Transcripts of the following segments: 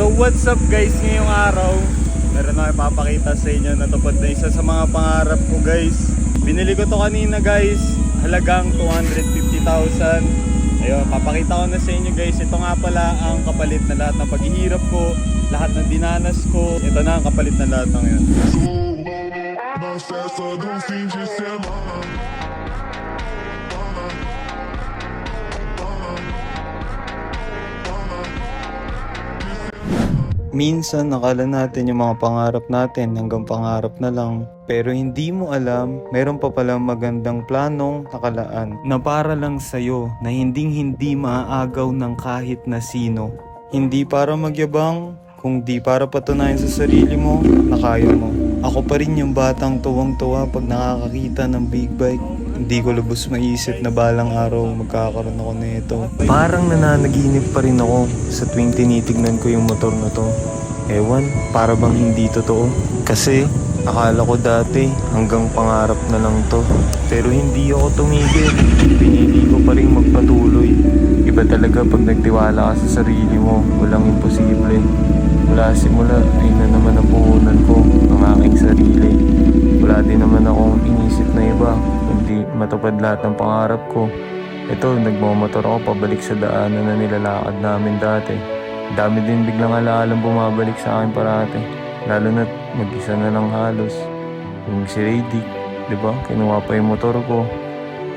So what's up guys ngayong araw? Meron na ipapakita sa inyo na tupad na isa sa mga pangarap ko guys. Binili ko to kanina guys, halagang 250,000. Ayun, papakita ko na sa inyo guys. Ito nga pala ang kapalit na lahat ng paghihirap ko, lahat ng dinanas ko. Ito na ang kapalit na lahat ng yun. Minsan nakala natin yung mga pangarap natin hanggang pangarap na lang. Pero hindi mo alam, meron pa palang magandang planong nakalaan na para lang sa'yo na hinding hindi maaagaw ng kahit na sino. Hindi para magyabang, kung di para patunayan sa sarili mo na kaya mo. Ako pa rin yung batang tuwang-tuwa pag nakakakita ng big bike. Hindi ko lubos maisip na balang araw magkakaroon ako nito. Parang nananaginip pa rin ako sa tuwing tinitignan ko yung motor na to. Ewan, para bang hindi totoo. Kasi akala ko dati hanggang pangarap na lang to. Pero hindi ako tumigil. Pinili ko pa rin magpatuloy. Iba talaga pag nagtiwala ka sa sarili mo, walang imposible. Mula simula, ay na naman ang puhunan ko ng aking sarili. Wala din naman akong inisip na iba, kundi matupad lahat ng pangarap ko. Ito, nagmamotor ako pabalik sa daanan na nilalakad namin dati. Dami din biglang alaalang bumabalik sa akin parate. Lalo na't mag-isa na lang halos. Yung si Radic, di ba? Kinuha pa yung motor ko.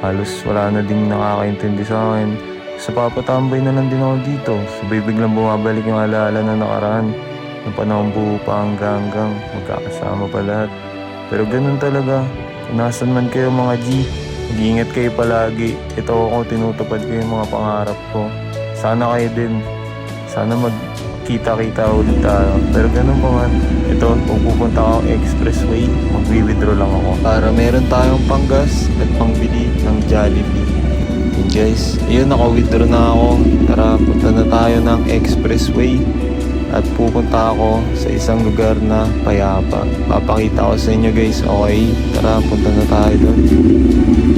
Halos wala na din nakakaintindi sa akin. Sa papatambay na lang din ako dito. Sabay biglang bumabalik yung alaala na nakaraan. Ng panahon buo pa hanggang hanggang magkakasama pa lahat. Pero ganun talaga. Kung nasan man kayo mga G, mag-iingat kayo palagi. Ito ako, tinutupad ko yung mga pangarap ko. Sana kayo din. Sana magkita-kita ulit tayo. Pero ganun pa man. Ito, pupunta ako expressway, mag-withdraw lang ako. Para meron tayong panggas at pangbili ng Jollibee. Guys, ayun naka-withdraw na ako. Tara, punta na tayo ng expressway at pupunta ako sa isang lugar na payapa. Papakita ko sa inyo guys, okay? Tara, punta na tayo doon.